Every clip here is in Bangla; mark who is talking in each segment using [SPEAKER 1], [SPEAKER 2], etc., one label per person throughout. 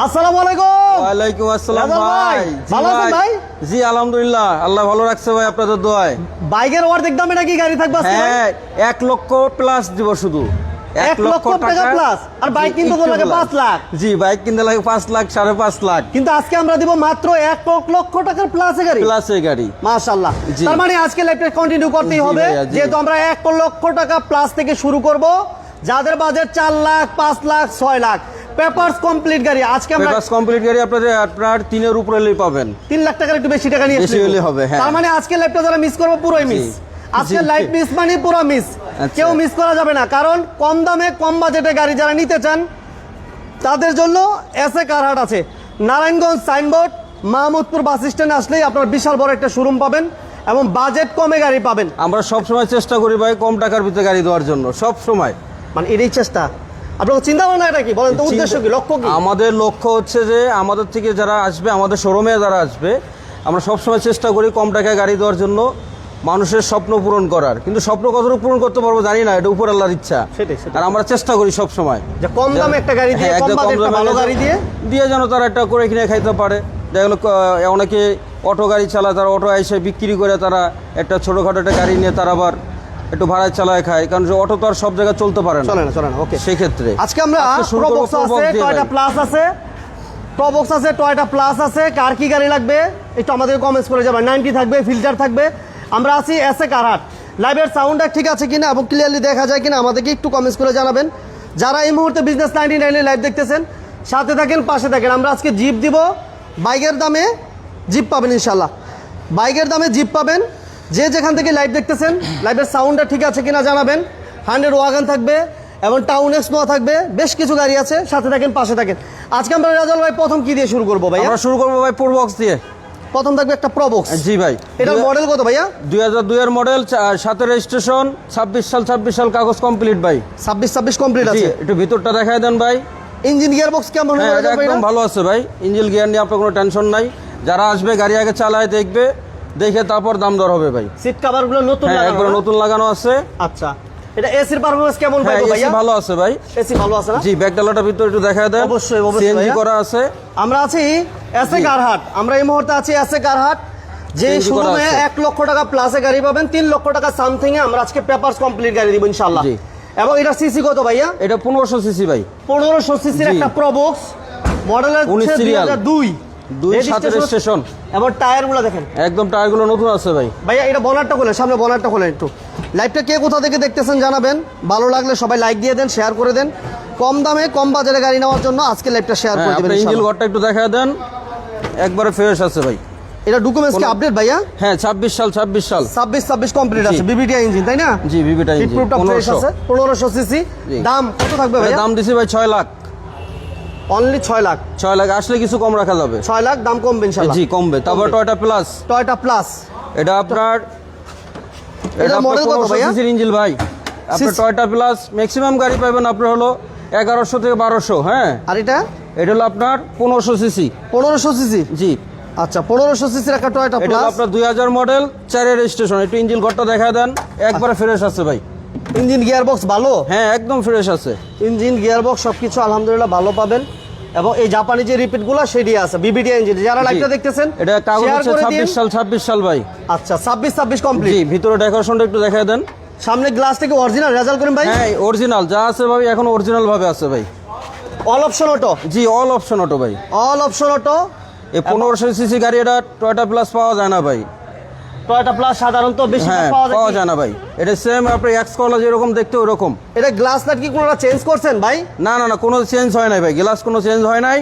[SPEAKER 1] আসসালামু আলাইকুম।
[SPEAKER 2] ওয়ালাইকুম আসসালাম
[SPEAKER 1] ভাই, ভালো আছেন ভাই?
[SPEAKER 2] জি আলহামদুলিল্লাহ। আল্লাহ ভালো রাখছে ভাই আপনাদের দোয়ায়।
[SPEAKER 1] বাইকের অর্ধেক দামে নাকি গাড়ি থাকবে আজকে
[SPEAKER 2] হ্যাঁ এক লক্ষ প্লাস দিব শুধু।
[SPEAKER 1] এক লক্ষ টাকা plus? আর বাইক কিনতে তো লাগে। পাঁচ লাখ।
[SPEAKER 2] জি বাইক কিনতে লাগে পাঁচ লাখ সাড়ে পাঁচ লাখ।
[SPEAKER 1] কিন্তু আজকে আমরা দিব মাত্র এক লক্ষ টাকার প্লাসে গাড়ি।
[SPEAKER 2] প্লাস গাড়ি।
[SPEAKER 1] মাশাআল্লাহ।
[SPEAKER 2] জি।
[SPEAKER 1] তার মানে আজকে লাইফটা কন্টিনিউ করতেই হবে। যেহেতু আমরা এক লক্ষ টাকা প্লাস থেকে শুরু করব যাদের বাজেট চার লাখ পাঁচ লাখ ছয় লাখ। পেপারস কমপ্লিট গাড়ি। আজকে আমরা
[SPEAKER 2] পেপারস কমপ্লিট গাড়ি আপনাদের আপনার তিনের উপরে হলেই পাবেন।
[SPEAKER 1] তিন লাখ টাকার একটু বেশি টাকা নিয়ে
[SPEAKER 2] বেশি হলে হবে, হ্যাঁ।
[SPEAKER 1] তার মানে আজকে লাইফটা যারা মিস করব পুরোই মিস। আজকে। লাইফ মিস মানে পুরো মিস
[SPEAKER 2] আচ্ছা।
[SPEAKER 1] কেউ মিস করা যাবে না। কারণ কম দামে কম বাজেটে গাড়ি যারা নিতে চান তাদের জন্য এস এ কারহাট আছে। Narayanganj Signboard Mahmudpur bus stand আসলেই আপনার বিশাল বড় একটা শোরুম পাবেন এবং বাজেট কমে গাড়ি পাবেন।
[SPEAKER 2] আমরা সব সময় চেষ্টা করি ভাই কম টাকার ভিতরে গাড়ি দেওয়ার জন্য সব সময়
[SPEAKER 1] মানে এটাই চেষ্টা। আপনার চিন্তা ভাবনা এটা কি? বলেন তো উদ্দেশ্য কি? লক্ষ্য কি?
[SPEAKER 2] আমাদের লক্ষ্য হচ্ছে যে আমাদের থেকে যারা আসবে আমাদের শোরুমে যারা আসবে আমরা সবসময় চেষ্টা করি কম টাকায় গাড়ি দেওয়ার জন্য মানুষের স্বপ্ন পূরণ করার। কিন্তু স্বপ্ন কতটুকু পূরণ করতে পারব জানি না এটা উপর আল্লাহর ইচ্ছা। আর আমরা চেষ্টা করি সব সময়
[SPEAKER 1] যে কম দামে একটা গাড়ি দিয়ে কম বাজেট ভালো গাড়ি দিয়ে
[SPEAKER 2] দিয়ে যেন তারা একটা করে কিনে খাইতে পারে। দেখা গেলো অনেকে অটো গাড়ি চালায় তারা অটো এসে বিক্রি করে তারা একটা ছোটোখাটো একটা গাড়ি নিয়ে তারা আবার একটু ভাড়ায় চালায় খায় কারণ অটো তো আর সব জায়গায় চলতে পারে না।
[SPEAKER 1] চলে না চলে না ওকে
[SPEAKER 2] সেক্ষেত্রে।
[SPEAKER 1] আজকে আমরা প্রবক্স আছে টয়টা প্লাস আছে। প্রবক্স আছে টয়টা প্লাস আছে। কার কি গাড়ি লাগবে? একটু আমাদের কমেন্টস করে যাবেন। নাইনটি থাকবে ফিল্টার থাকবে। আমরা আছি এস এ কারহাট লাইভের সাউন্ডটা ঠিক আছে কিনা এবং ক্লিয়ারলি দেখা যায় কিনা আমাদেরকে একটু কমেন্টস করে জানাবেন। যারা এই মুহূর্তে বিজনেস নাইনটি নাইনে লাইভ দেখতেছেন সাথে থাকেন পাশে থাকেন। আমরা আজকে জিপ দিব। বাইকের দামে জিপ পাবেন ইনশাল্লাহ বাইকের দামে জিপ পাবেন। যে যেখান থেকে লাইভ দেখতেছেন লাইভের সাউন্ডটা ঠিক আছে কিনা জানাবেন। হান্ড্রেড ওয়াগান থাকবে এবং টাউন এক্সপো থাকবে বেশ কিছু গাড়ি আছে সাথে থাকেন পাশে থাকেন। আজকে আমরা রাজাল ভাই প্রথম কি দিয়ে শুরু করব ভাই
[SPEAKER 2] আমরা শুরু করব ভাই পূর্বক্স দিয়ে।
[SPEAKER 1] প্রথম থাকবে একটা প্রবক্স
[SPEAKER 2] জি ভাই।
[SPEAKER 1] এটার মডেল কত ভাইয়া?
[SPEAKER 2] দুই হাজার দুইয়ের মডেল সাতের রেজিস্ট্রেশন ছাব্বিশ সাল ছাব্বিশ সাল কাগজ কমপ্লিট ভাই।
[SPEAKER 1] ছাব্বিশ ছাব্বিশ কমপ্লিট আছে।
[SPEAKER 2] একটু ভিতরটা দেখায় দেন ভাই।
[SPEAKER 1] ইঞ্জিন গিয়ার বক্স কেমন
[SPEAKER 2] হ্যাঁ একদম ভালো আছে ভাই। ইঞ্জিন গিয়ার নিয়ে আপনার কোনো টেনশন নাই। যারা আসবে গাড়ি আগে চালায় দেখবে। দেখে তারপর দাম দর হবে ভাই।
[SPEAKER 1] সিট কভারগুলো নতুন
[SPEAKER 2] হ্যাঁ
[SPEAKER 1] লাগানো
[SPEAKER 2] একবার? নতুন লাগানো আছে।
[SPEAKER 1] আচ্ছা। এটা এসির পারফরম্যান্স কেমন
[SPEAKER 2] হ্যাঁ
[SPEAKER 1] পাইবো
[SPEAKER 2] এসি
[SPEAKER 1] ভাইয়া?
[SPEAKER 2] ভালো আছে ভাই।
[SPEAKER 1] এসি ভালো আছে না?
[SPEAKER 2] জি ব্যাক ডালাটা ভিতরে একটু দেখায় দেন।
[SPEAKER 1] অবশ্যই, অবশ্যই
[SPEAKER 2] সিএনজি করা আছে।
[SPEAKER 1] আমরা আছি এসে কারহাট আমরা এই মুহূর্তে আছি এসে কারহাট যে শোরুমে। এক লক্ষ টাকা প্লাসে গাড়ি পাবেন তিন লক্ষ টাকা সামথিং এ আমরা আজকে পেপারস কমপ্লিট গাড়ি দিব ইনশাল্লাহ
[SPEAKER 2] জি।
[SPEAKER 1] এবং এটা সিসি কত ভাইয়া?
[SPEAKER 2] এটা পনেরোশো সিসি ভাই।
[SPEAKER 1] পনেরোশো সিসির একটা প্রবক্স মডেলের
[SPEAKER 2] উনিশ
[SPEAKER 1] দুই। দুই
[SPEAKER 2] সাতের রেজিস্ট্রেশন
[SPEAKER 1] এবং টায়ারগুলো দেখেন।
[SPEAKER 2] একদম টায়ারগুলো নতুন আছে ভাই।
[SPEAKER 1] ভাইয়া এটা বনারটা খোলেন সামনে বনারটা খোলেন একটু। লাইভটা কে কোথা থেকে দেখতেছেন জানাবেন। ভালো লাগলে সবাই লাইক দিয়ে দেন শেয়ার করে দেন। কম দামে কম বাজারে গাড়ি নেওয়ার জন্য আজকে লাইভটা শেয়ার
[SPEAKER 2] হ্যাঁ
[SPEAKER 1] করে দেবেন
[SPEAKER 2] আপনার ইঞ্জিল ঘরটা একটু দেখায় দেন। একবারে ফ্রেশ আছে ভাই।
[SPEAKER 1] এটা ডকুমেন্টস কি আপডেট ভাইয়া?
[SPEAKER 2] হ্যাঁ ছাব্বিশ সাল ছাব্বিশ সাল।
[SPEAKER 1] ছাব্বিশ ছাব্বিশ কমপ্লিট আছে
[SPEAKER 2] জি।
[SPEAKER 1] বিবিটিআই ইঞ্জিন তাই না?
[SPEAKER 2] জি ভিভিটা ইঞ্জিন
[SPEAKER 1] হিটপ্রুফটা ফ্রেশ
[SPEAKER 2] পনেরোশো।
[SPEAKER 1] আছে পনেরোশো সিসি
[SPEAKER 2] জি।
[SPEAKER 1] দাম কত থাকবে ভাইয়া?
[SPEAKER 2] দাম দিছি ভাই ছয় লাখ।
[SPEAKER 1] অনলি ছয় লাখ।
[SPEAKER 2] ছয় লাখ আসলে কিছু কম রাখা যাবে।
[SPEAKER 1] ছয় লাখ দাম কমবে
[SPEAKER 2] জি কমবে। তারপর টয়টা প্লাস
[SPEAKER 1] টয়টা প্লাস
[SPEAKER 2] এটা আপনার
[SPEAKER 1] এটার model কত ভাইয়া?
[SPEAKER 2] ইঞ্জিল ভাই। আপনার টয়টা প্লাস ম্যাক্সিমাম গাড়ি পাবেন আপনার হলো এগারোশো থেকে বারোশো হ্যাঁ?
[SPEAKER 1] আর এটা?
[SPEAKER 2] এটা হলো আপনার পনেরোশো সিসি।
[SPEAKER 1] পনেরোশো সিসি?
[SPEAKER 2] জি।
[SPEAKER 1] আচ্ছা পনেরোশো সিসির একটা টয়টা
[SPEAKER 2] এটা আপনার দুই হাজার মডেল চারের রেজিস্ট্রেশন একটু ইঞ্জিল ঘরটা দেখা দেন। একবারে ফ্রেশ আছে ভাই।
[SPEAKER 1] ইঞ্জিন গিয়ার বক্স ভালো?
[SPEAKER 2] হ্যাঁ একদম ফ্রেশ আছে।
[SPEAKER 1] ইঞ্জিন গিয়ার বক্স সবকিছু আলহামদুলিল্লাহ ভালো পাবেন। এবং এই জাপানি যে রিপিটগুলো সেটি আছে বিবিটি ইঞ্জিন যারা লাইভটা দেখতেছেন
[SPEAKER 2] এটা কাগজ হচ্ছে
[SPEAKER 1] করে দিন।
[SPEAKER 2] ছাব্বিশ সাল ছাব্বিশ সাল ভাই।
[SPEAKER 1] আচ্ছা ছাব্বিশ ছাব্বিশ কমপ্লিট
[SPEAKER 2] জি ভিতরে ডেকোরেশনটা একটু দেখা দেন।
[SPEAKER 1] সামনে গ্লাস থেকে অরিজিনাল রেজাল্ট করেন ভাই।
[SPEAKER 2] হ্যাঁ অরিজিনাল যা আছে ভাই এখন অরিজিনাল ভাবে আছে ভাই।
[SPEAKER 1] অল অপশন অটো
[SPEAKER 2] জি অল অপশন অটো ভাই।
[SPEAKER 1] অল অপশন অটো
[SPEAKER 2] এই পনেরোশো সিসি গাড়ি এটা টয়টা প্লাস পাওয়া যায় না ভাই।
[SPEAKER 1] টয়টা প্লাস সাধারণত বেশি
[SPEAKER 2] হ্যাঁ
[SPEAKER 1] পাওয়া যায়
[SPEAKER 2] না ভাই। এটা সেম আপনি এক্স কলা যেরকম দেখতে ওরকম।
[SPEAKER 1] এটা গ্লাস নাট কি কোনোটা চেঞ্জ করছেন ভাই?
[SPEAKER 2] না না না কোনো চেঞ্জ হয় নাই ভাই। গ্লাস কোনো চেঞ্জ হয় নাই।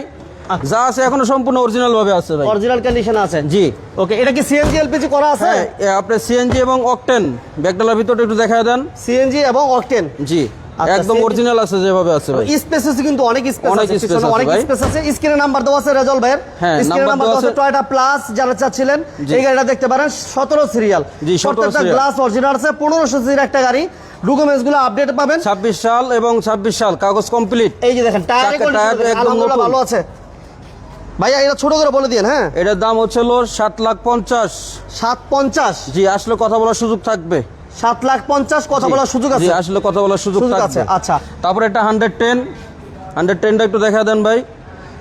[SPEAKER 1] আচ্ছা।
[SPEAKER 2] যা আছে এখনও সম্পূর্ণ অরিজিনাল ভাবে আছে ভাই।
[SPEAKER 1] অরিজিনাল কন্ডিশন আছে।
[SPEAKER 2] জি।
[SPEAKER 1] ওকে এটা কি সিএনজি এলপিজি করা আছে?
[SPEAKER 2] হ্যাঁ আপনি আপনার সিএনজি এবং অকটেন ব্যাগডালার ভিতরটা একটু দেখা দেন।
[SPEAKER 1] সিএনজি এবং অকটেন
[SPEAKER 2] জি। একদম অরিজিনাল আছে যেভাবে আছে ভাই।
[SPEAKER 1] স্পেস আছে কিন্তু অনেক স্পেস আছে পিছনে অনেক। স্পেস আছে। স্ক্রিনে নাম্বার দেওয়া আছে রেজল ভাইয়ের।
[SPEAKER 2] হ্যাঁ,
[SPEAKER 1] স্ক্রিনে
[SPEAKER 2] নাম্বার দেওয়া
[SPEAKER 1] আছে। টয়টা প্লাস যারা চাচ্ছিলেন এই গাড়িটা দেখতে পারেন সতেরো সিরিয়াল।
[SPEAKER 2] জি, 17
[SPEAKER 1] প্রত্যেকটা গ্লাস অরিজিনাল আছে পনেরোশো সিরির একটা গাড়ি। আপডেট পাবেন।
[SPEAKER 2] ছাব্বিশ সাল এবং ছাব্বিশ সাল কাগজ কমপ্লিট
[SPEAKER 1] এই যে দেখেন টায়ার
[SPEAKER 2] একদম
[SPEAKER 1] ভালো আছে। ভাইয়া এটা ছোট করে বলে দিন হ্যাঁ?
[SPEAKER 2] এটার দাম হচ্ছে হলো সাত লাখ পঞ্চাশ।
[SPEAKER 1] সাত পঞ্চাশ।
[SPEAKER 2] জি আসলে কথা বলার সুযোগ থাকবে।
[SPEAKER 1] সাত লাখ পঞ্চাশ কথা বলার সুযোগ আছে।
[SPEAKER 2] আসলে কথা বলার সুযোগ
[SPEAKER 1] আছে, আচ্ছা।
[SPEAKER 2] তারপরে একটা হান্ড্রেড টেন। হান্ড্রেড টেনটা একটু দেখা দেন ভাই।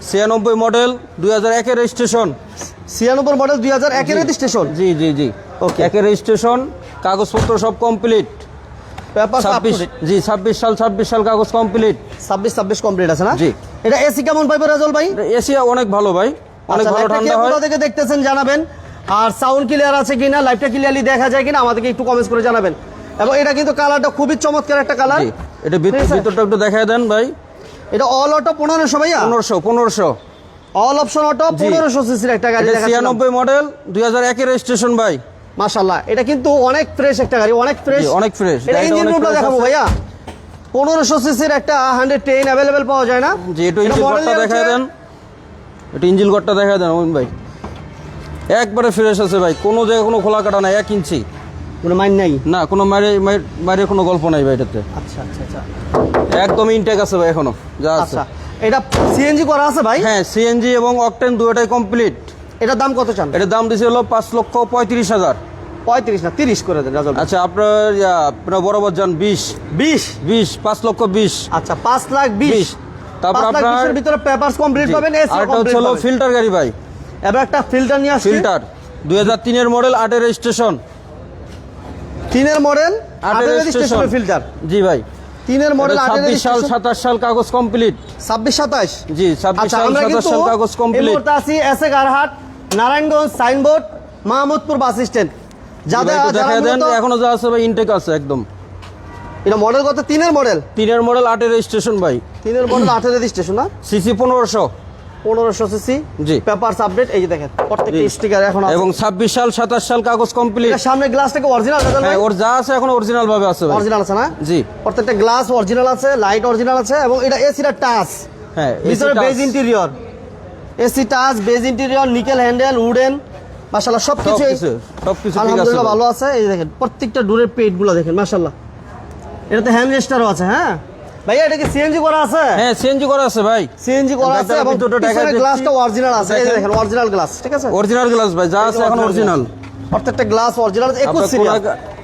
[SPEAKER 2] ছিয়ানব্বই মডেল দুই হাজার একের রেজিস্ট্রেশন
[SPEAKER 1] ছিয়ানব্বই মডেল দুই হাজার একের রেজিস্ট্রেশন
[SPEAKER 2] জি জি জি।
[SPEAKER 1] Okay.
[SPEAKER 2] একের রেজিস্ট্রেশন কাগজপত্র সব কমপ্লিট
[SPEAKER 1] পেপার
[SPEAKER 2] ছাব্বিশ জি ছাব্বিশ সাল ছাব্বিশ সাল কাগজ কমপ্লিট
[SPEAKER 1] ছাব্বিশ ছাব্বিশ কমপ্লিট আছে না?
[SPEAKER 2] জি।
[SPEAKER 1] এটা এসি কেমন পাইবে রাজল ভাই?
[SPEAKER 2] এসি অনেক ভালো ভাই। অনেক
[SPEAKER 1] আচ্ছা,
[SPEAKER 2] ভালো ঠান্ডা হয়।
[SPEAKER 1] থেকে দেখতেছেন জানাবেন। আর সাউন্ড ক্লিয়ার আছে কিনা লাইভটা ক্লিয়ারলি দেখা যায় কিনা আমাদেরকে একটু কমেন্টস করে জানাবেন। এবং এটা কিন্তু কালারটা খুবই চমৎকার একটা কালার
[SPEAKER 2] এটা ভিতরটা একটু দেখায় দেন ভাই।
[SPEAKER 1] এটা অল অটো পনেরোশো ভাইয়া?
[SPEAKER 2] পনেরোশো পনেরোশো।
[SPEAKER 1] All option auto. পনেরোশো সিসির একটা গাড়ি
[SPEAKER 2] ছিয়ানব্বই মডেল দুই হাজার একের রেজিস্ট্রেশন ভাই।
[SPEAKER 1] মাশাল্লাহ এটা কিন্তু অনেক ফ্রেশ একটা গাড়ি অনেক ফ্রেশ
[SPEAKER 2] অনেক ফ্রেশ
[SPEAKER 1] এটা ইঞ্জিন রুমটা দেখাবো। ভাইয়া। পনেরোশো সিসির একটা হান্ড্রেড টেন অ্যাভেলেবেল পাওয়া যায় না।
[SPEAKER 2] জি
[SPEAKER 1] এটা
[SPEAKER 2] ঘরটা দেখায় দেন। এটা ইঞ্জিল ঘরটা দেখায় দেন ভাই। একবারে ফ্রেশ আছে ভাই। কোনো জায়গায় কোনো খোলা কাটা নাই এক ইঞ্চি।
[SPEAKER 1] কোনো মাইন নাই?
[SPEAKER 2] না কোনো মারে মারে কোনো গল্প নাই ভাই এটাতে।
[SPEAKER 1] আচ্ছা আচ্ছা আচ্ছা।
[SPEAKER 2] একদম ইনটেক আছে ভাই এখনও যা আছে।
[SPEAKER 1] আচ্ছা এটা সিএনজি করা আছে ভাই?
[SPEAKER 2] হ্যাঁ সিএনজি এবং অকটেন দুটোটাই কমপ্লিট
[SPEAKER 1] এটার দাম কত চান?
[SPEAKER 2] এটার দাম দিছে হলো পাঁচ লক্ষ পঁয়ত্রিশ হাজার।
[SPEAKER 1] পঁয়ত্রিশ না তিরিশ করে দেন রাজল
[SPEAKER 2] আচ্ছা আপনার আপনার বরাবর যান বিশ।
[SPEAKER 1] বিশ?
[SPEAKER 2] বিশ পাঁচ লক্ষ বিশ।
[SPEAKER 1] আচ্ছা পাঁচ লাখ বিশ।
[SPEAKER 2] তারপর আপনার
[SPEAKER 1] ভিতরে পেপারস কমপ্লিট পাবেন এসি
[SPEAKER 2] হচ্ছে
[SPEAKER 1] কমপ্লিট
[SPEAKER 2] হলো ফিল্টার গাড়ি ভাই।
[SPEAKER 1] এবার একটা ফিল্টার নিয়ে আসছি।
[SPEAKER 2] ফিল্টার দুই হাজার তিনের মডেল আটের রেজিস্ট্রেশন
[SPEAKER 1] তিনের মডেল
[SPEAKER 2] আটের রেজিস্ট্রেশন
[SPEAKER 1] ফিল্টার
[SPEAKER 2] জি ভাই।
[SPEAKER 1] তিনের মডেল
[SPEAKER 2] ছাব্বিশ সাল সাতাশ সাল কাগজ কমপ্লিট
[SPEAKER 1] ছাব্বিশ সাতাশ।
[SPEAKER 2] জি ছাব্বিশ
[SPEAKER 1] আচ্ছা
[SPEAKER 2] সাল সাতাশ সাল কাগজ
[SPEAKER 1] এই
[SPEAKER 2] কমপ্লিট
[SPEAKER 1] মুহূর্তে আছি এসে গারহাট Narayanganj Signboard Mahmudpur bus stand যাদের
[SPEAKER 2] দেখা দেন এখনও যা আছে ভাই ইনটেক আছে একদম।
[SPEAKER 1] এটা মডেল কত? তিনের মডেল
[SPEAKER 2] তিনের মডেল আটের রেজিস্ট্রেশন ভাই।
[SPEAKER 1] তিনের মডেল আটের রেজিস্ট্রেশন না?
[SPEAKER 2] সিসি পনেরোশো।
[SPEAKER 1] পনেরোশো সিসি
[SPEAKER 2] জি।
[SPEAKER 1] পেপারস আপডেট এই যে দেখেন প্রত্যেকটা স্টিকার এখন
[SPEAKER 2] এবং ছাব্বিশ সাল সাতাশ সাল কাগজ কমপ্লিট
[SPEAKER 1] সামনে গ্লাসটাকে অরিজিনাল
[SPEAKER 2] হ্যাঁ ওর যা আছে এখন অরিজিনাল ভাবে আছে
[SPEAKER 1] অরিজিনাল আছে না?
[SPEAKER 2] জি।
[SPEAKER 1] প্রত্যেকটা গ্লাস অরিজিনাল আছে লাইট অরিজিনাল আছে এবং এটা এসিটা টাচ
[SPEAKER 2] হ্যাঁ
[SPEAKER 1] ভিতরে beige interior AC touch beige interior nickel handle wooden মাশাআল্লাহ সব কিছু
[SPEAKER 2] সবকিছু সবকিছু
[SPEAKER 1] আলহামদুলিল্লাহ ভালো আছে। এই দেখেন প্রত্যেকটা ডোরের পেটগুলো দেখেন মাশাআল্লাহ। এটাতে হ্যান্ড রেস্টারও আছে হ্যাঁ? ভাইয়া এটা কি সিএনজি করা আছে?
[SPEAKER 2] হ্যাঁ সিএনজি করা আছে ভাই।
[SPEAKER 1] সিএনজি করা আছে এবং দুটো
[SPEAKER 2] টাকা
[SPEAKER 1] গ্লাসটা অরিজিনাল আছে। এই
[SPEAKER 2] দেখেন।
[SPEAKER 1] অরিজিনাল গ্লাস ঠিক আছে?
[SPEAKER 2] অরিজিনাল গ্লাস ভাই যা আছে এখন অরিজিনাল
[SPEAKER 1] প্রত্যেকটা গ্লাস অরিজিনাল একুশ
[SPEAKER 2] আপনার
[SPEAKER 1] সিরিয়াল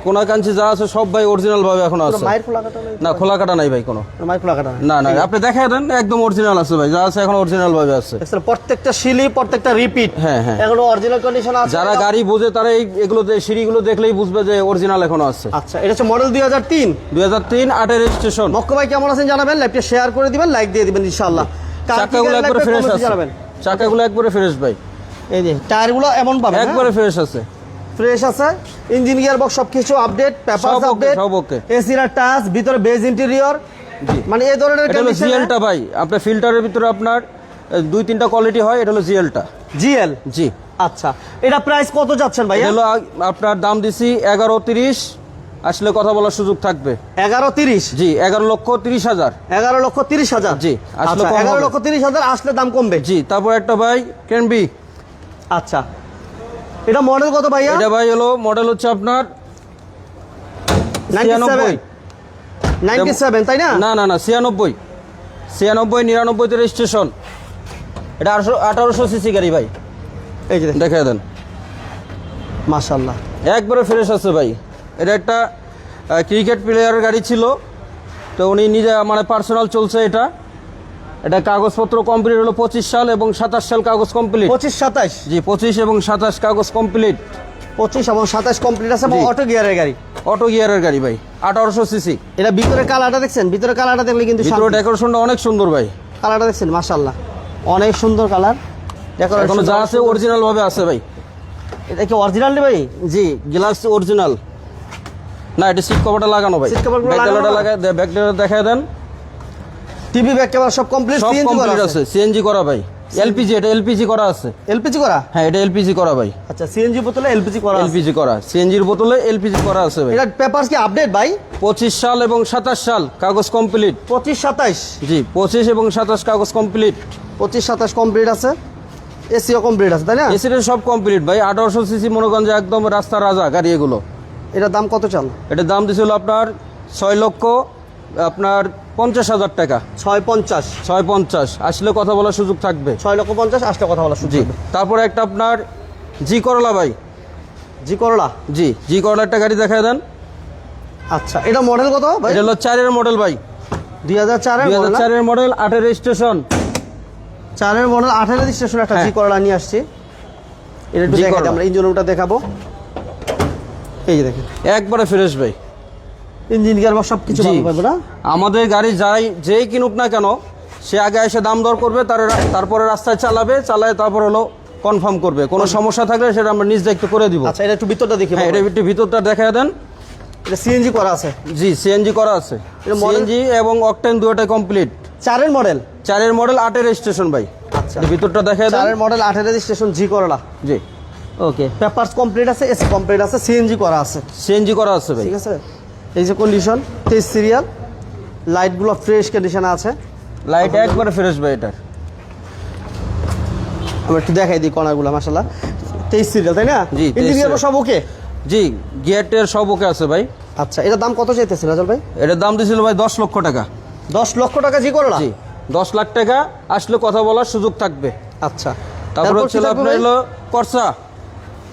[SPEAKER 2] কোনা কাঞ্চি যা আছে সব ভাই অরিজিনাল ভাবে এখন আছে।
[SPEAKER 1] মায়ের খোলা কাটা
[SPEAKER 2] না খোলা কাটা নাই ভাই কোনো।
[SPEAKER 1] মায়ের খোলা কাটা
[SPEAKER 2] না না আপনি দেখায় দেন একদম অরিজিনাল আছে ভাই যা আছে এখন অরিজিনাল ভাবে আছে।
[SPEAKER 1] প্রত্যেকটা শিলি প্রত্যেকটা রিপিট
[SPEAKER 2] হ্যাঁ, হ্যাঁ।
[SPEAKER 1] এখনও অরিজিনাল কন্ডিশন আছে
[SPEAKER 2] যারা গাড়ি বোঝে তারা এই এগুলো সিঁড়িগুলো দেখলেই বুঝবে যে অরিজিনাল এখনও আছে।
[SPEAKER 1] আচ্ছা এটা হচ্ছে মডেল দুই হাজার তিন।
[SPEAKER 2] দুই হাজার তিন আটের রেজিস্ট্রেশন
[SPEAKER 1] মক্ক ভাই কেমন আছেন জানাবেন? লাইভটা শেয়ার করে দিবেন লাইক দিয়ে দিবেন ইনশাআল্লাহ।
[SPEAKER 2] চাকাগুলো একবারে ফ্রেশ আছে। চাকাগুলো একবারে ফ্রেশ ভাই।
[SPEAKER 1] এই যে টায়ারগুলো এমন পাবেন
[SPEAKER 2] একবারে ফ্রেশ আছে।
[SPEAKER 1] ফ্রেশ আছে ইঞ্জিন গিয়ার বক্স সবকিছু আপডেট পেপার
[SPEAKER 2] সব okay,
[SPEAKER 1] আপডেট
[SPEAKER 2] সব okay।
[SPEAKER 1] এসিরা টাচ ভিতরে বেজ ইন্টেরিয়র। মানে এই ধরনের
[SPEAKER 2] এটা হলো জিএলটা ভাই। আপনার ফিল্টারের ভিতরে আপনার দুই তিনটা কোয়ালিটি হয় এটা হলো জিএলটা
[SPEAKER 1] জিএল
[SPEAKER 2] জি।
[SPEAKER 1] আচ্ছা। এটা প্রাইস কত যাচ্ছেন
[SPEAKER 2] এটা হলো আপনার দাম দিছি এগারো তিরিশ। আসলে কথা বলার সুযোগ থাকবে।
[SPEAKER 1] এগারো তিরিশ?
[SPEAKER 2] জি এগারো লক্ষ তিরিশ হাজার।
[SPEAKER 1] এগারো লক্ষ তিরিশ হাজার?
[SPEAKER 2] জি, আসলে
[SPEAKER 1] আচ্ছা এগারো। লক্ষ তিরিশ হাজার আসলে দাম কমবে।
[SPEAKER 2] জি তারপর একটা ভাই ক্যানবি
[SPEAKER 1] আচ্ছা। এটা মডেল কত ভাইয়া?
[SPEAKER 2] এটা ভাই হলো মডেল হচ্ছে আপনার
[SPEAKER 1] নাইনটি নাইনটি সেভেন তাই না?
[SPEAKER 2] না না না ছিয়ানব্বই। ছিয়ানব্বই নিরানব্বইতে রেজিস্ট্রেশন এটা আঠারোশো আঠারোশো সিসি গাড়ি ভাই।
[SPEAKER 1] এই যে
[SPEAKER 2] দেখে দেন।
[SPEAKER 1] মাশাল্লাহ
[SPEAKER 2] একবারে ফ্রেশ আছে ভাই। এটা একটা ক্রিকেট প্লেয়ারের গাড়ি ছিল। তো উনি নিজে মানে পার্সোনাল চলছে এটা। এটা কাগজপত্র কমপ্লিট হলো পঁচিশ সাল এবং সাতাশ সাল কাগজ কমপ্লিট
[SPEAKER 1] পঁচিশ সাতাশ।
[SPEAKER 2] জি পঁচিশ এবং সাতাশ কাগজ কমপ্লিট
[SPEAKER 1] পঁচিশ এবং সাতাশ কমপ্লিট আছে এবং অটো গিয়ারের গাড়ি।
[SPEAKER 2] অটো গিয়ারের গাড়ি ভাই আঠারোশো সিসি
[SPEAKER 1] এটা ভিতরে কালারটা দেখছেন? ভিতরে কালারটা দেখলে কিন্তু
[SPEAKER 2] ভিতরে ডেকোরেশনটা অনেক সুন্দর ভাই।
[SPEAKER 1] কালারটা দেখছেন? মাশাল্লাহ অনেক সুন্দর কালার।
[SPEAKER 2] এখনও যা আছে অরিজিনাল ভাবে আছে ভাই।
[SPEAKER 1] এটা কি অরিজিনাল ভাই?
[SPEAKER 2] জি গ্লাস অরিজিনাল না এটা সিট কভারটা লাগানো ভাই।
[SPEAKER 1] গুলো
[SPEAKER 2] ব্যাকডালাটা
[SPEAKER 1] লাগানো?
[SPEAKER 2] লাগায় দেখায় দেন।
[SPEAKER 1] টিভি ব্যাক ক্যামেরা সব কমপ্লিট সিএনজি করা
[SPEAKER 2] কমপ্লিট আছে? সিএনজি করা ভাই। এলপিজি এটা এলপিজি করা আছে।
[SPEAKER 1] এলপিজি করা?
[SPEAKER 2] হ্যাঁ এটা এলপিজি করা ভাই।
[SPEAKER 1] আচ্ছা সিএনজি বোতলে এলপিজি করা আছে।
[SPEAKER 2] এলপিজি করা সিএনজির বোতলে এলপিজি করা আছে ভাই।
[SPEAKER 1] এটা পেপারস কি আপডেট ভাই?
[SPEAKER 2] পঁচিশ সাল এবং সাতাশ সাল কাগজ কমপ্লিট
[SPEAKER 1] পঁচিশ সাতাশ
[SPEAKER 2] জি পঁচিশ এবং সাতাশ কাগজ কমপ্লিট
[SPEAKER 1] পঁচিশ সাতাশ কমপ্লিট আছে। এসিও কমপ্লিট আছে তাই না?
[SPEAKER 2] এসির সব কমপ্লিট ভাই আঠারোশো সিসি মনে করেন একদম রাস্তা রাজা গাড়ি এগুলো।
[SPEAKER 1] এটার দাম কত চান?
[SPEAKER 2] এটার দাম দিছিল আপনার ছয় লক্ষ আপনার পঞ্চাশ হাজার টাকা।
[SPEAKER 1] ছয় পঞ্চাশ।
[SPEAKER 2] ছয় পঞ্চাশ। আসলে কথা বলার সুযোগ থাকবে।
[SPEAKER 1] ছয় লক্ষ পঞ্চাশ আসলে কথা বলা
[SPEAKER 2] জি।
[SPEAKER 1] সুযোগ
[SPEAKER 2] তারপরে একটা আপনার জি করলা ভাই।
[SPEAKER 1] জি করলা?
[SPEAKER 2] জি জি করলা একটা গাড়ি দেখায় দেন।
[SPEAKER 1] আচ্ছা এটা মডেল কত ভাই?
[SPEAKER 2] এটা হলো চারের মডেল ভাই।
[SPEAKER 1] দুই হাজার চারের
[SPEAKER 2] দুই হাজার চারের মডেল আটের রেজিস্ট্রেশন।
[SPEAKER 1] চারের মডেল আঠারো রেজিস্ট্রেশন একটা জি
[SPEAKER 2] হ্যাঁ।
[SPEAKER 1] করলা নিয়ে আসছি। এটা একটু
[SPEAKER 2] জি
[SPEAKER 1] দেখাই আমরা ইঞ্জিন রুমটা দেখাবো। এই যে দেখেন।
[SPEAKER 2] একবারে ফ্রেশ ভাই।
[SPEAKER 1] ইঞ্জিন গিয়ার সব কিছু। ভালো পাবে না?
[SPEAKER 2] আমাদের গাড়ি যাই যেই কিনুক না কেন সে আগে এসে দাম দর করবে তার তারপরে রাস্তায় চালাবে চালায় তারপর হলো কনফার্ম করবে। কোনো সমস্যা থাকলে সেটা আমরা নিজ দায়িত্ব করে দিব।
[SPEAKER 1] আচ্ছা এটা একটু ভিতরটা দেখি
[SPEAKER 2] হ্যাঁ এটা একটু ভিতরটা দেখা দেন।
[SPEAKER 1] এটা সিএনজি করা আছে।
[SPEAKER 2] জি সিএনজি করা আছে। সিএনজি এবং অকটেন দুটোটাই কমপ্লিট
[SPEAKER 1] চারের মডেল
[SPEAKER 2] চারের মডেল আটের স্টেশন ভাই।
[SPEAKER 1] আচ্ছা।
[SPEAKER 2] ভিতরটা দেখা দেন।
[SPEAKER 1] চারের মডেল আঠারো রেজিস্ট্রেশন জি করলা
[SPEAKER 2] জি।
[SPEAKER 1] ওকে পেপারস কমপ্লিট আছে এসি কমপ্লিট আছে সিএনজি করা আছে।
[SPEAKER 2] সিএনজি করা আছে ভাই।
[SPEAKER 1] ঠিক আছে? এই যে কন্ডিশন তেইশ সিরিয়াল লাইটগুলো ফ্রেশ কন্ডিশনে আছে।
[SPEAKER 2] লাইট একবারে ফ্রেশ ভাই এটার।
[SPEAKER 1] আমরা একটু দেখাই দিই কর্নারগুলো মাসাল্লাহ তেইশ সিরিয়াল তাই না?
[SPEAKER 2] জি, 23
[SPEAKER 1] সব ওকে
[SPEAKER 2] জি গিয়ারটের সব ওকে আছে ভাই।
[SPEAKER 1] আচ্ছা এটার দাম কত চাইতেছে রাজল ভাই?
[SPEAKER 2] এটার দাম দিয়েছিল ভাই দশ লক্ষ টাকা।
[SPEAKER 1] দশ লক্ষ টাকা জি করলা?
[SPEAKER 2] জি দশ লাখ টাকা আসলে কথা বলার সুযোগ থাকবে।
[SPEAKER 1] আচ্ছা।
[SPEAKER 2] তারপরে
[SPEAKER 1] কি
[SPEAKER 2] হচ্ছে
[SPEAKER 1] থাকবে
[SPEAKER 2] আপনার? হলো করসা।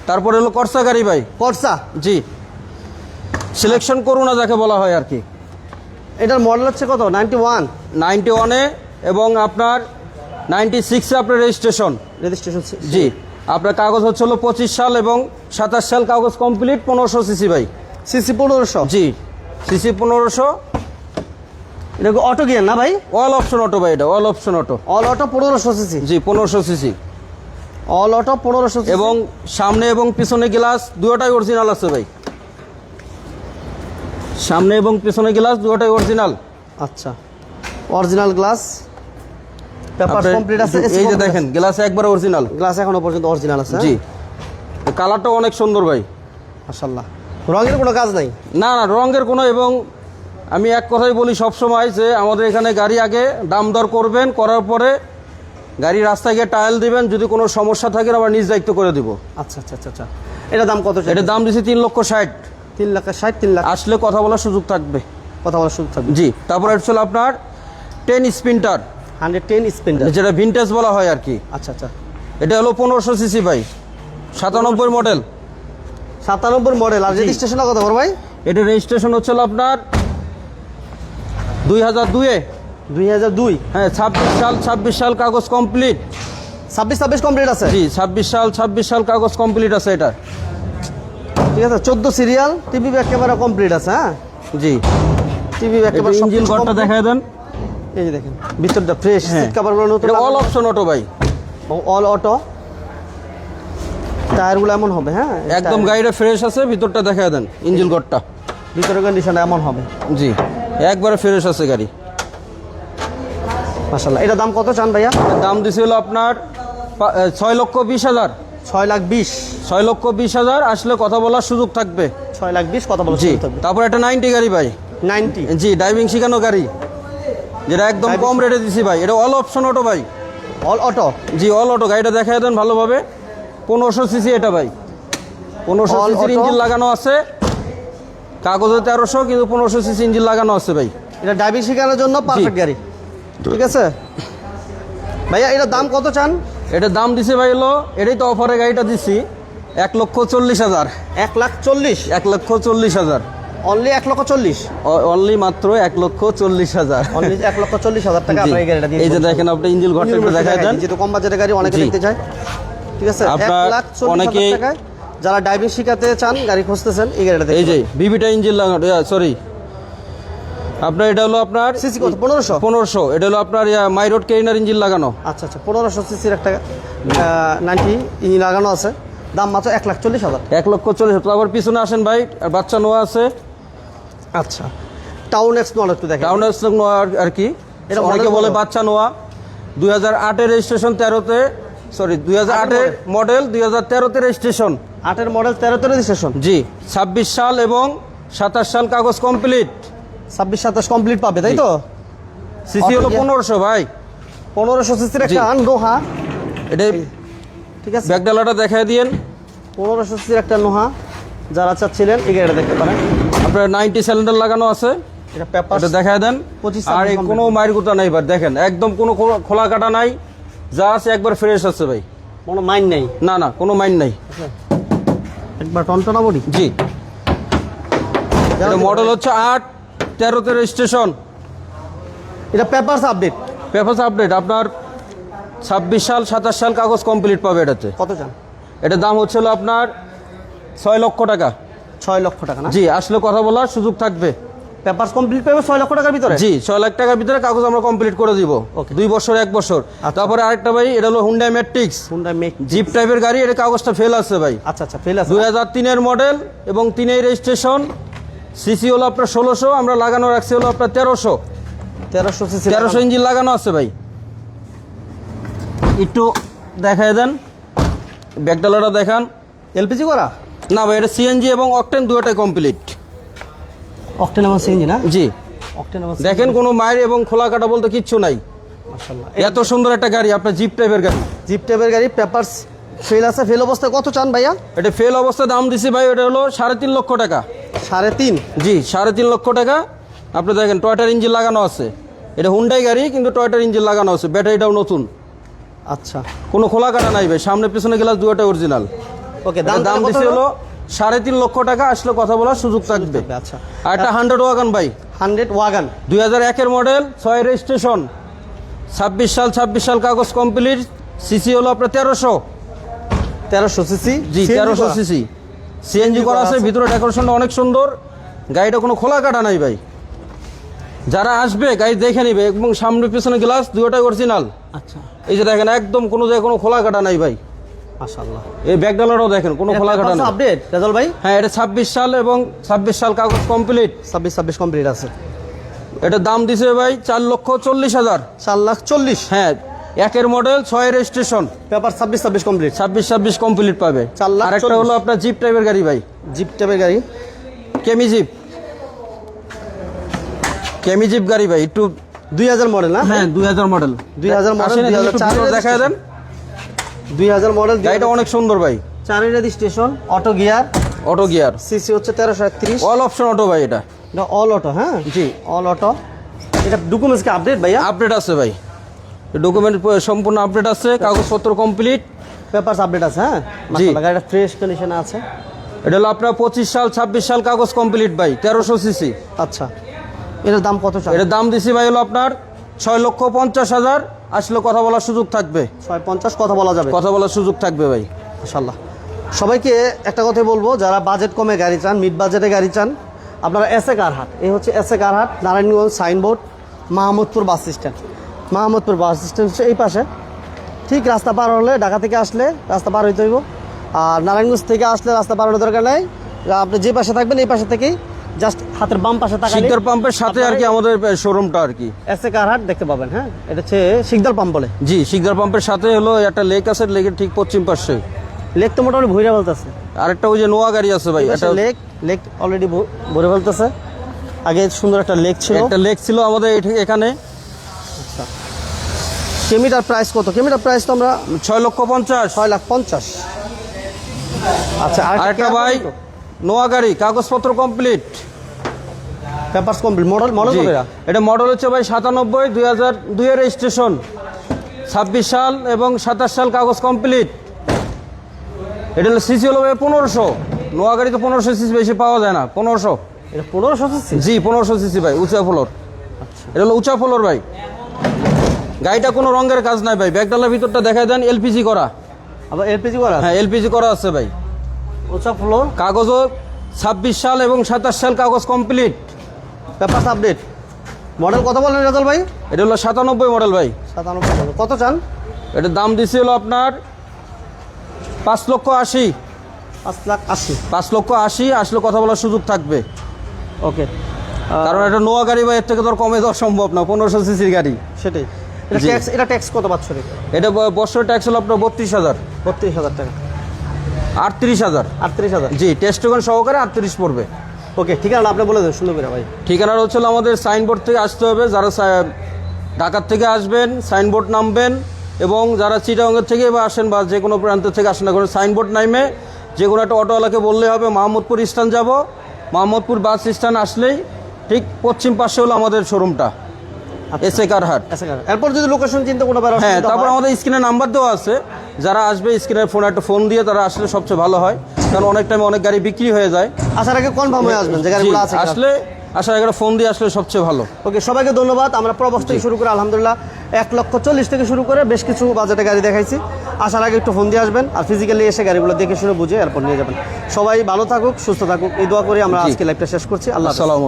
[SPEAKER 2] তারপরে হলো করসা গাড়ি ভাই।
[SPEAKER 1] করসা?
[SPEAKER 2] জি। সিলেকশন করুন না যাকে বলা হয় আর কি।
[SPEAKER 1] এটার মডেল হচ্ছে কত? নাইনটি ওয়ান
[SPEAKER 2] নাইনটি ওয়ানে এবং আপনার নাইনটি সিক্সে আপনার রেজিস্ট্রেশন
[SPEAKER 1] রেজিস্ট্রেশন
[SPEAKER 2] জি। আপনার কাগজ হচ্ছে হলো পঁচিশ সাল এবং সাতাশ সাল কাগজ কমপ্লিট পনেরোশো সিসি ভাই।
[SPEAKER 1] সিসি পনেরোশো?
[SPEAKER 2] জি। সিসি পনেরোশো।
[SPEAKER 1] এটা অটো গিয়ার না ভাই?
[SPEAKER 2] অল অপশন অটো ভাই এটা all option auto
[SPEAKER 1] all auto পনেরোশো সিসি
[SPEAKER 2] জি পনেরোশো সিসি
[SPEAKER 1] অল অটো পনেরোশো
[SPEAKER 2] এবং সামনে এবং পিছনে গ্লাস দুটোটাই অরিজিনাল আছে ভাই। সামনে এবং পেছনে গ্লাস দুটোটাই অরিজিনাল
[SPEAKER 1] আচ্ছা। অরিজিনাল গ্লাস পেপার কমপ্লিট আছে
[SPEAKER 2] এই যে দেখেন গ্লাস একবার অরিজিনাল
[SPEAKER 1] গ্লাস এখনও পর্যন্ত অরিজিনাল আছে
[SPEAKER 2] জি। কালারটা অনেক সুন্দর ভাই।
[SPEAKER 1] মাশাল্লাহ রঙের কোনো কাজ নাই?
[SPEAKER 2] না না রঙের কোনো এবং আমি এক কথাই বলি সব সময় যে আমাদের এখানে গাড়ি আগে দাম দর করবেন করার পরে গাড়ি রাস্তায় গিয়ে টায়াল দিবেন যদি কোনো সমস্যা থাকে আমরা নিজ দায়িত্ব করে দিব।
[SPEAKER 1] আচ্ছা আচ্ছা আচ্ছা আচ্ছা। এটার দাম কত
[SPEAKER 2] এটার দাম দিয়েছি তিন লক্ষ ষাট।
[SPEAKER 1] তিন লাখ ষাট তিন লাখ।
[SPEAKER 2] আসলে কথা বলার সুযোগ থাকবে।
[SPEAKER 1] কথা বলার সুযোগ থাকবে।
[SPEAKER 2] জি তারপরে হচ্ছে আপনার টেন স্পিনটার
[SPEAKER 1] হান্ড্রেড টেন স্পেন্ডার
[SPEAKER 2] যেটা ভিনটেজ বলা হয় আর কি।
[SPEAKER 1] আচ্ছা আচ্ছা।
[SPEAKER 2] এটা হলো পনেরোশো সিসি ভাই। সাতানব্বই মডেল
[SPEAKER 1] সাতানব্বই মডেল আর রেজিস্ট্রেশনটা কত বড় ভাই।
[SPEAKER 2] এটা রেজিস্ট্রেশন হচ্ছে হলো আপনার দুই হাজার দুয়ে
[SPEAKER 1] দুই হাজার দুই।
[SPEAKER 2] হ্যাঁ ছাব্বিশ সাল ছাব্বিশ সাল কাগজ কমপ্লিট
[SPEAKER 1] ছাব্বিশ ছাব্বিশ কমপ্লিট আছে?
[SPEAKER 2] জি ছাব্বিশ সাল ছাব্বিশ সাল কাগজ কমপ্লিট আছে এটা।
[SPEAKER 1] ঠিক আছে চোদ্দ serial TV back camera complete আছে হ্যাঁ?
[SPEAKER 2] জি।
[SPEAKER 1] টিভি ব্যাক ক্যামেরা
[SPEAKER 2] ইঞ্জিন ঘরটা দেখায় দেন।
[SPEAKER 1] এই যে দেখেন ভিতরটা ফ্রেশ সিট কভারগুলো নতুন
[SPEAKER 2] অল অপশন অটো ভাই।
[SPEAKER 1] অল অটো টায়ারগুলো এমন হবে হ্যাঁ?
[SPEAKER 2] একদম গাড়িটা ফ্রেশ আছে ভিতরটা দেখায় দেন ইঞ্জিন ঘরটা।
[SPEAKER 1] ভিতরের কন্ডিশন এমন হবে।
[SPEAKER 2] জি একবারে ফ্রেশ আছে গাড়ি।
[SPEAKER 1] মাশাল্লাহ এটা দাম কত চান ভাইয়া?
[SPEAKER 2] দাম দিছিল আপনার ছয় লক্ষ বিশ হাজার।
[SPEAKER 1] ছয় লাখ বিশ।
[SPEAKER 2] ছয় লক্ষ বিশ হাজার আসলে কথা বলার সুযোগ থাকবে।
[SPEAKER 1] ছয় লাখ বিশ কত বলছি
[SPEAKER 2] জি তারপর একটা নাইনটি গাড়ি ভাই।
[SPEAKER 1] নাইনটি।
[SPEAKER 2] জি ড্রাইভিং শেখানো গাড়ি। যেটা একদম কম রেটে দিছি ভাই। এটা অল অপশন অটো ভাই।
[SPEAKER 1] অল অটো
[SPEAKER 2] জি অল অটো গাড়িটা দেখাই দেন ভালোভাবে। পনেরোশো সিসি এটা ভাই। পনেরোশো সিসির ইঞ্জিন লাগানো আছে। কাগজে তেরোশো কিন্তু পনেরোশো সিসি ইঞ্জিন লাগানো আছে ভাই।
[SPEAKER 1] এটা ড্রাইভিং শেখানোর জন্য পারফেক্ট গাড়ি। ঠিক আছে? ভাইয়া এটার দাম কত চান?
[SPEAKER 2] এটার দাম দিছে ভাই হলো এটাই তো অফারে গাড়িটা দিছি এক লক্ষ চল্লিশ হাজার।
[SPEAKER 1] এক লাখ চল্লিশ?
[SPEAKER 2] এক লক্ষ চল্লিশ হাজার।
[SPEAKER 1] অনলি এক লক্ষ চল্লিশ?
[SPEAKER 2] অনলি মাত্র এক লক্ষ চল্লিশ হাজার।
[SPEAKER 1] এক লক্ষ চল্লিশ হাজার টাকা আপনার এই গাড়িটা দিয়ে
[SPEAKER 2] এই যে দেখেন আপনি ইঞ্জিন ঘরটা একটু দেখাই দেন।
[SPEAKER 1] যেহেতু কম বাজেটের গাড়ি অনেকে। দেখতে চায়। ঠিক আছে?
[SPEAKER 2] আপনার
[SPEAKER 1] টাকায় যারা ড্রাইভিং শিখাতে চান গাড়ি খুঁজতেছেন এই গাড়িটা
[SPEAKER 2] এই যে বিবিটা ইঞ্জিন লাগানো সরি আপনার এটা হলো আপনার
[SPEAKER 1] সিসি কত? পনেরোশো?
[SPEAKER 2] পনেরোশো। এটা হলো আপনার মাই রোড কেরিনার ইঞ্জিন লাগানো।
[SPEAKER 1] আচ্ছা আচ্ছা পনেরোশো সিসির একটা নাইনটি ইঞ্জিন লাগানো আছে। দাম মাত্র এক লাখ চল্লিশ হাজার।
[SPEAKER 2] এক লক্ষ চল্লিশ তারপর পিছনে আসেন ভাই আর বাচ্চা নোয়া আছে।
[SPEAKER 1] আচ্ছা টাউন এক্স মডেল একটু দেখেন।
[SPEAKER 2] টাউন এক্স নোয়া আর- আর কি?
[SPEAKER 1] এটা
[SPEAKER 2] অনেকে বলে বাচ্চা নোয়া। দুই হাজার আটের রেজিস্ট্রেশন তেরোতে সরি দুই হাজার আটের মডেল দুই হাজার তেরোতে রেজিস্ট্রেশন
[SPEAKER 1] আটের মডেল তেরোতে রেজিস্ট্রেশন
[SPEAKER 2] জি ছাব্বিশ সাল এবং সাতাশ সাল কাগজ কমপ্লিট
[SPEAKER 1] ছাব্বিশ সাতাশ কমপ্লিট পাবে তাই তো?
[SPEAKER 2] সিসি হলো পনেরোশো ভাই।
[SPEAKER 1] পনেরোশো সিসির একটা
[SPEAKER 2] জি।
[SPEAKER 1] নোহা
[SPEAKER 2] এটা
[SPEAKER 1] ঠিক আছে।
[SPEAKER 2] ব্যাগডালাটা দেখাই দিয়েন।
[SPEAKER 1] পনেরোশো সিসির একটা নোহা যারা চাচ্ছিলেন এই গাড়িটা দেখতে পারেন।
[SPEAKER 2] আপনার নাইনটি সিলিন্ডার লাগানো আছে।
[SPEAKER 1] এটা পেপার
[SPEAKER 2] এটা দেখায় দেন।
[SPEAKER 1] পঁচিশ
[SPEAKER 2] আর কোনো মায়ের গুতা নাই ভাই দেখেন। একদম কোনো খোলা- কাটা নাই। যা আছে একবার ফ্রেশ আছে ভাই।
[SPEAKER 1] কোনো নেই?
[SPEAKER 2] না না কোনো মাইন্ড নাই।
[SPEAKER 1] একবার টনটনা বডি
[SPEAKER 2] জি এটা মডেল হচ্ছে আট। তেরোতে রেজিস্ট্রেশন
[SPEAKER 1] এটা পেপারস আপডেট
[SPEAKER 2] পেপার আপডেট আপনার ছাব্বিশ সাল সাতাশ সাল কাগজ কমপ্লিট পাবে এটাতে।
[SPEAKER 1] কত চান?
[SPEAKER 2] এটার দাম হচ্ছিল আপনার ছয় লক্ষ টাকা।
[SPEAKER 1] ছয় লক্ষ টাকা না?
[SPEAKER 2] জি আসলে কথা বলার সুযোগ থাকবে।
[SPEAKER 1] পেপার কমপ্লিট পাবে ছয় লক্ষ টাকার ভিতরে?
[SPEAKER 2] জি ছয় লাখ টাকার ভিতরে কাগজ আমরা কমপ্লিট করে দিব. দুই বছর এক বছর। তারপরে আরেকটা ভাই এটা হলো Hyundai Matrix
[SPEAKER 1] Honda make
[SPEAKER 2] jeep টাইপের গাড়ি এটা কাগজটা ফেল আছে ভাই।
[SPEAKER 1] আচ্ছা আচ্ছা ফেল আছে।
[SPEAKER 2] দুই হাজার তিনের মডেল এবং তিনের রেজিস্ট্রেশন সিসি হলো আপনার ষোলোশো আমরা লাগানো রাখছি হলো আপনার তেরোশো।
[SPEAKER 1] তেরোশো সিসি
[SPEAKER 2] তেরোশো ইঞ্জিন লাগানো আছে ভাই। একটু দেখায় দেন। ব্যাকডালাটা দেখান।
[SPEAKER 1] এলপিজি করা?
[SPEAKER 2] না ভাই এটা সিএনজি এবং অকটেন দুটোটাই কমপ্লিট
[SPEAKER 1] অকটেন এবং সিএনজি না?
[SPEAKER 2] জি।
[SPEAKER 1] অকটেন এবং
[SPEAKER 2] দেখেন কোনো মায়ের এবং খোলা কাটা বলতে কিচ্ছু নাই।
[SPEAKER 1] মাশাআল্লাহ।
[SPEAKER 2] এত সুন্দর একটা গাড়ি আপনার জিপ টাইপের গাড়ি।
[SPEAKER 1] জিপ টেপের গাড়ি পেপারস ফেল আছে ফেল অবস্থায় কত চান ভাইয়া?
[SPEAKER 2] এটা ফেল অবস্থা দাম দিছি ভাই এটা হলো সাড়ে তিন লক্ষ টাকা।
[SPEAKER 1] সাড়ে তিন?
[SPEAKER 2] জি সাড়ে তিন লক্ষ টাকা। আপনি দেখেন টয়টার ইঞ্জিন লাগানো আছে। এটা হুন্ডাই গাড়ি কিন্তু টয়টার ইঞ্জিন লাগানো আছে। ব্যাটারিটাও নতুন।
[SPEAKER 1] আচ্ছা।
[SPEAKER 2] কোনো খোলা কাটা নাই ভাই সামনে পিছনে গ্লাস দুটোটা অরিজিনাল
[SPEAKER 1] ওকে
[SPEAKER 2] দাম দিছি হলো? সাড়ে তিন লক্ষ টাকা আসলে কথা বলার সুযোগ থাকবে।
[SPEAKER 1] থাকবে, আচ্ছা।
[SPEAKER 2] আর একটা হান্ড্রেড ওয়াগান ভাই।
[SPEAKER 1] হান্ড্রেড ওয়াগান
[SPEAKER 2] দুই হাজার একের মডেল ছয় রেজিস্ট্রেশন ছাব্বিশ সাল ছাব্বিশ সাল কাগজ কমপ্লিট সিসি হলো আপনার তেরোশো।
[SPEAKER 1] তেরোশো সিসি
[SPEAKER 2] জি তেরোশো সিসি সিএনজি করা আছে ভিতরে ডেকোরেশনটা অনেক সুন্দর। গাড়িটা কোনো খোলা কাটা নাই ভাই। যারা আসবে গাড়ি দেখে নিবে এবং সামনে পিছনে গ্লাস দুটোটাই অরিজিনাল
[SPEAKER 1] আচ্ছা।
[SPEAKER 2] এই যে দেখেন একদম কোনো জায়গায় কোনো খোলা কাটা নাই ভাই।
[SPEAKER 1] মাশাআল্লাহ।
[SPEAKER 2] এই ব্যাকডালারও দেখেন কোনো খোলা কাটা নেই।
[SPEAKER 1] আপডেট রেজাল ভাই?
[SPEAKER 2] হ্যাঁ এটা ছাব্বিশ সাল এবং ছাব্বিশ সাল কাগজ কমপ্লিট
[SPEAKER 1] ছাব্বিশ ছাব্বিশ কমপ্লিট আছে।
[SPEAKER 2] এটার দাম দিছে ভাই চার লক্ষ চল্লিশ হাজার।
[SPEAKER 1] চার লাখ চল্লিশ।
[SPEAKER 2] হ্যাঁ একের মডেল ছয় রেজিস্ট্রেশন
[SPEAKER 1] পেপার ছাব্বিশ ছাব্বিশ কমপ্লিট
[SPEAKER 2] ছাব্বিশ ছাব্বিশ কমপ্লিট পাবে।
[SPEAKER 1] চার লাখ
[SPEAKER 2] আর একটা হলো আপনার জিপ টাইপের গাড়ি ভাই।
[SPEAKER 1] জিপ টেপের গাড়ি।
[SPEAKER 2] কেমি জিপ কেমি জিপ গাড়ি ভাই একটু
[SPEAKER 1] দুই হাজার মডেল না?
[SPEAKER 2] হ্যাঁ দুই হাজার মডেল
[SPEAKER 1] 2000 model, 2004
[SPEAKER 2] দেখা দেন।
[SPEAKER 1] দুই হাজার মডেল
[SPEAKER 2] গাড়িটা অনেক সুন্দর ভাই।
[SPEAKER 1] চারের registration auto gear
[SPEAKER 2] auto gear
[SPEAKER 1] CC হচ্ছে তেরোশো একত্রিশ
[SPEAKER 2] অল অপশন অটো ভাই এটা।
[SPEAKER 1] অল অটো হ্যাঁ?
[SPEAKER 2] জি।
[SPEAKER 1] অল অটো এটা ডকুমেন্টস কি আপডেট ভাইয়া?
[SPEAKER 2] আপডেট আছে ভাই। ডকুমেন্ট সম্পূর্ণ আপডেট আছে কাগজপত্র কমপ্লিট
[SPEAKER 1] পেপারস আপডেট আছে হ্যাঁ?
[SPEAKER 2] জি।
[SPEAKER 1] গাড়িটা ফ্রেশ কন্ডিশনে আছে।
[SPEAKER 2] এটা হলো আপনার পঁচিশ সাল ছাব্বিশ সাল কাগজ কমপ্লিট ভাই তেরোশো সিসি
[SPEAKER 1] আচ্ছা। এটার দাম কত
[SPEAKER 2] এটার দাম দিছি ভাই হলো আপনার ছয় লক্ষ পঞ্চাশ হাজার। আসলে কথা বলার সুযোগ থাকবে।
[SPEAKER 1] ছয় পঞ্চাশ কথা বলা যাবে।
[SPEAKER 2] কথা বলার সুযোগ থাকবে ভাই।
[SPEAKER 1] মাশাল্লাহ সবাইকে একটা কথা বলব যারা বাজেট কমে গাড়ি চান মিড বাজেটে গাড়ি চান আপনারা এসে কারহাট এই হচ্ছে এসে কারহাট Narayanganj Signboard Mahmudpur bus stand. Mahmudpur bus stand এই পাশে। ঠিক রাস্তা পার হলে ঢাকা থেকে আসলে রাস্তা পার হইতে হইব। আর নারায়ণগঞ্জ থেকে আসলে রাস্তা পার হওয়ার দরকার নাই। আপনি যে পাশে থাকবেন এই পাশে থেকেই জাস্ট হাতের বাম পাশে থাকা
[SPEAKER 2] শিকদার পাম্পের সাথে আর কি আমাদের শোরুমটা আর কি।
[SPEAKER 1] এসে কারহাট দেখতে পাবেন হ্যাঁ? এটা হচ্ছে শিকদার পাম্প বলে।
[SPEAKER 2] জি শিকদার পাম্পের সাথে হলো একটা লেক আছে লেকের ঠিক পশ্চিম পাশে।
[SPEAKER 1] লেক তো মোটামুটি ভৈরা বলতেছে।
[SPEAKER 2] আরেকটা ওই যে নোয়া গাড়ি আছে ভাই এটা
[SPEAKER 1] লেক লেক অলরেডি ভরে ফেলতেছে আগে সুন্দর একটা লেক ছিল।
[SPEAKER 2] একটা লেক ছিল আমাদের এখানে।
[SPEAKER 1] কেমিটার প্রাইস কত? কেমিটার প্রাইস তো আমরা
[SPEAKER 2] ছয় লক্ষ পঞ্চাশ।
[SPEAKER 1] ছয় লাখ পঞ্চাশ। আচ্ছা
[SPEAKER 2] আরেকটা ভাই নোয়া গাড়ি কাগজপত্র complete
[SPEAKER 1] papers complete model model এটা?
[SPEAKER 2] মডেল হচ্ছে ভাই সাতানব্বই দুই হাজার দুইয়ের রেজিস্ট্রেশন ছাব্বিশ সাল এবং সাতাশ সাল কাগজ কমপ্লিট এটা হলো সিসি হলো ভাই পনেরোশো। নোয়া গাড়ি তো পনেরোশো সিসি বেশি পাওয়া যায় না পনেরোশো।
[SPEAKER 1] এটা পনেরোশো সিসি
[SPEAKER 2] জি পনেরোশো সিসি ভাই উঁচা ফ্লোর এটা হলো উঁচা ফ্লোর ভাই। গাড়িটা কোনো রঙের কাজ নাই ভাই। ব্যাগডালার ভিতরটা দেখা দেন এলপিজি করা।
[SPEAKER 1] আবার এলপিজি করা
[SPEAKER 2] হ্যাঁ এলপিজি করা আছে ভাই।
[SPEAKER 1] উঁচা ফ্লোর
[SPEAKER 2] কাগজও ছাব্বিশ সাল এবং সাতাশ সাল কাগজ কমপ্লিট
[SPEAKER 1] পেপারস আপডেট। মডেল কত বলেন রেজাল ভাই?
[SPEAKER 2] এটা হলো সাতানব্বই মডেল ভাই।
[SPEAKER 1] সাতানব্বই model। কত চান?
[SPEAKER 2] এটার দাম দিছে হলো আপনার পাঁচ লক্ষ আশি।
[SPEAKER 1] পাঁচ লাখ আশি।
[SPEAKER 2] পাঁচ লক্ষ আশি আসলে কথা বলার সুযোগ থাকবে।
[SPEAKER 1] ওকে।
[SPEAKER 2] কারণ এটা নোয়া গাড়ি বা এর থেকে ধর কমে দেওয়া সম্ভব না পনেরোশো সিসির গাড়ি।
[SPEAKER 1] সেটাই। এটা ট্যাক্স এটা ট্যাক্স কত বছরে
[SPEAKER 2] এটা বছরের ট্যাক্স হলো আপনার বত্রিশ হাজার।
[SPEAKER 1] বত্রিশ হাজার টাকা।
[SPEAKER 2] আটত্রিশ হাজার।
[SPEAKER 1] আটত্রিশ হাজার?
[SPEAKER 2] জি টেস্টগন সহকারে আটত্রিশ পড়বে।
[SPEAKER 1] ওকে ঠিকানা আপনি বলে দেন সুন্দর করে ভাই।
[SPEAKER 2] ঠিকানাটা হচ্ছে হলো আমাদের সাইনবোর্ড থেকে আসতে হবে। যারা ঢাকার থেকে আসবেন সাইনবোর্ড নামবেন এবং যারা চিটাঙ্গের থেকে বা আসেন বা যে কোনো প্রান্ত থেকে আসেন না কোনো সাইনবোর্ড নামে যে কোনো একটা অটোওয়ালাকে বললে হবে মাহমুদপুর স্ট্যান্ড যাব। মাহমুদপুর বাস স্ট্যান্ড আসলেই ঠিক পশ্চিম পাশে হলো আমাদের শোরুমটা এসে কারহাট।
[SPEAKER 1] আচ্ছা এরপর যদি লোকেশন চিন্তা কোনো ব্যাপার
[SPEAKER 2] হ্যাঁ তারপর আমাদের স্ক্রিনে নাম্বার দেওয়া আছে। যারা আসবে স্ক্রিনের ফোনে একটা ফোন দিয়ে তারা আসলে সবচেয়ে ভালো হয়। কারণ অনেক টাইমে অনেক গাড়ি বিক্রি হয়ে যায়।
[SPEAKER 1] আসার আগে কনফার্ম হয়ে আসবেন যে গাড়িগুলো আছে
[SPEAKER 2] আসলে আসার আগে ফোন দিয়ে আসলে সবচেয়ে ভালো।
[SPEAKER 1] ওকে সবাইকে ধন্যবাদ। আমরা প্রবাস থেকে শুরু করে আলহামদুলিল্লাহ এক লক্ষ চল্লিশ থেকে শুরু করে বেশ কিছু বাজেটে গাড়ি দেখাইছি। আসার আগে একটু ফোন দিয়ে আসবেন আর ফিজিক্যালি এসে গাড়িগুলো দেখে শুনে বুঝে এরপর নিয়ে যাবেন। সবাই ভালো থাকুক সুস্থ থাকুক। এই দোয়া করে আমরা আজকে লাইভটা শেষ করছি। আল্লাহ।
[SPEAKER 2] আসসালামু